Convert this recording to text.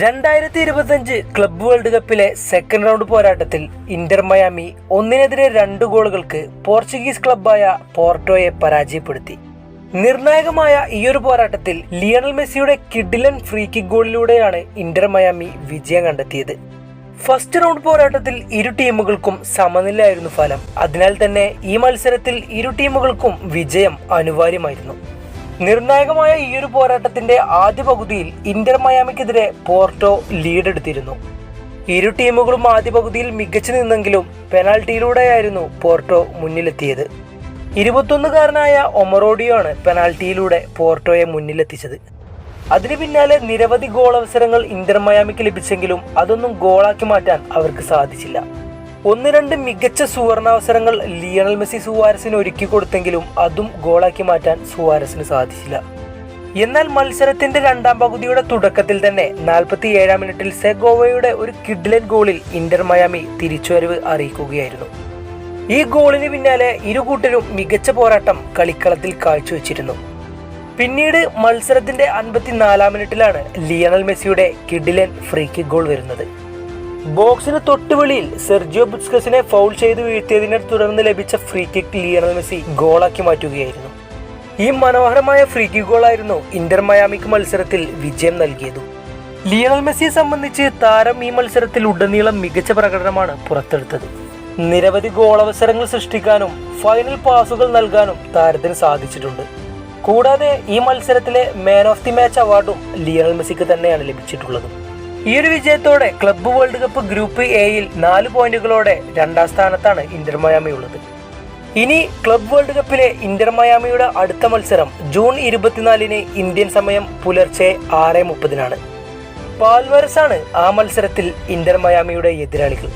രണ്ടായിരത്തി ഇരുപത്തഞ്ച് club world കപ്പിലെ സെക്കൻഡ് റൗണ്ട് പോരാട്ടത്തിൽ ഇന്റർ മയാമി ഒന്നിനെതിരെ രണ്ട് ഗോളുകൾക്ക് പോർച്ചുഗീസ് ക്ലബായ പോർട്ടോയെ പരാജയപ്പെടുത്തി. നിർണായകമായ ഈയൊരു പോരാട്ടത്തിൽ ലിയണൽ മെസ്സിയുടെ കിഡിലൻ ഫ്രീ കിക്ക് ഗോളിലൂടെയാണ് ഇന്റർ മയാമി വിജയം കണ്ടെത്തിയത്. ഫസ്റ്റ് റൗണ്ട് പോരാട്ടത്തിൽ ഇരു ടീമുകൾക്കും സമനിലയായിരുന്നു ഫലം. അതിനാൽ തന്നെ ഈ മത്സരത്തിൽ ഇരു ടീമുകൾക്കും വിജയം അനിവാര്യമായിരുന്നു. നിർണായകമായ ഈ ഒരു പോരാട്ടത്തിന്റെ ആദ്യ പകുതിയിൽ ഇന്റർ മയാമിക്കെതിരെ പോർട്ടോ ലീഡ് എടുത്തിരുന്നു. ഇരു ടീമുകളും ആദ്യ പകുതിയിൽ മികച്ചു നിന്നെങ്കിലും പെനാൽറ്റിയിലൂടെയായിരുന്നു പോർട്ടോ മുന്നിലെത്തിയത്. ഇരുപത്തൊന്നുകാരനായ ഒമറോഡിയോ ആണ് പെനാൽറ്റിയിലൂടെ പോർട്ടോയെ മുന്നിലെത്തിച്ചത്. അതിനു പിന്നാലെ നിരവധി ഗോൾ അവസരങ്ങൾ ഇന്റർ മയാമിക്ക് ലഭിച്ചെങ്കിലും അതൊന്നും ഗോളാക്കി മാറ്റാൻ അവർക്ക് സാധിച്ചില്ല. ഒന്ന് രണ്ട് മികച്ച സുവർണാവസരങ്ങൾ ലിയണൽ മെസ്സി സുവാരസിന് ഒരുക്കി കൊടുത്തെങ്കിലും അതും ഗോളാക്കി മാറ്റാൻ സുവാരസിന് സാധിച്ചില്ല. എന്നാൽ മത്സരത്തിന്റെ രണ്ടാം പകുതിയുടെ തുടക്കത്തിൽ തന്നെ നാൽപ്പത്തി ഏഴാം മിനിറ്റിൽ സെഗോവയുടെ ഒരു കിഡ്ലൻ ഗോളിൽ ഇന്റർ മയാമി തിരിച്ചുവരവ് അറിയിക്കുകയായിരുന്നു. ഈ ഗോളിന് പിന്നാലെ ഇരു കൂട്ടരും മികച്ച പോരാട്ടം കളിക്കളത്തിൽ കാഴ്ചവെച്ചിരുന്നു. പിന്നീട് മത്സരത്തിന്റെ അൻപത്തിനാലാം മിനിറ്റിലാണ് ലിയണൽ മെസ്സിയുടെ കിഡിലൻ ഫ്രീ കിക്ക് ഗോൾ വരുന്നത്. ബോക്സിന് തൊട്ടുവെളിയിൽ സെർജിയോ ബുസ്കസിനെ ഫൗൾ ചെയ്ത് വീഴ്ത്തിയതിനെ തുടർന്ന് ലഭിച്ച ഫ്രീ കിക്ക് ലിയണൽ മെസ്സി ഗോളാക്കി മാറ്റുകയായിരുന്നു. ഈ മനോഹരമായ ഫ്രീ കിക്ക് ഗോളായിരുന്നു ഇന്റർ മയാമിക്ക് മത്സരത്തിൽ വിജയം നൽകിയത്. ലിയണൽ മെസ്സിയെ സംബന്ധിച്ച് താരം ഈ മത്സരത്തിൽ ഉടനീളം മികച്ച പ്രകടനമാണ് പുറത്തെടുത്തത്. നിരവധി ഗോളവസരങ്ങൾ സൃഷ്ടിക്കാനും ഫൈനൽ പാസുകൾ നൽകാനും താരത്തിന് സാധിച്ചിട്ടുണ്ട്. കൂടാതെ ഈ മത്സരത്തിലെ മാൻ ഓഫ് ദി മാച്ച് അവാർഡും ലിയണൽ മെസ്സിക്ക് തന്നെയാണ് ലഭിച്ചിട്ടുള്ളത്. ഈ ഒരു വിജയത്തോടെ ക്ലബ്ബ് വേൾഡ് കപ്പ് ഗ്രൂപ്പ് എയിൽ നാല് പോയിന്റുകളോടെ രണ്ടാം സ്ഥാനത്താണ് ഇന്റർ മയാമി ഉള്ളത്. ഇനി ക്ലബ് വേൾഡ് കപ്പിലെ ഇന്റർ മയാമിയുടെ അടുത്ത മത്സരം ജൂൺ ഇരുപത്തിനാലിന് ഇന്ത്യൻ സമയം പുലർച്ചെ ആറ് മുപ്പതിനാണ്. പാൽവരസാണ് ആ മത്സരത്തിൽ ഇന്റർ മയാമിയുടെ എതിരാളികൾ.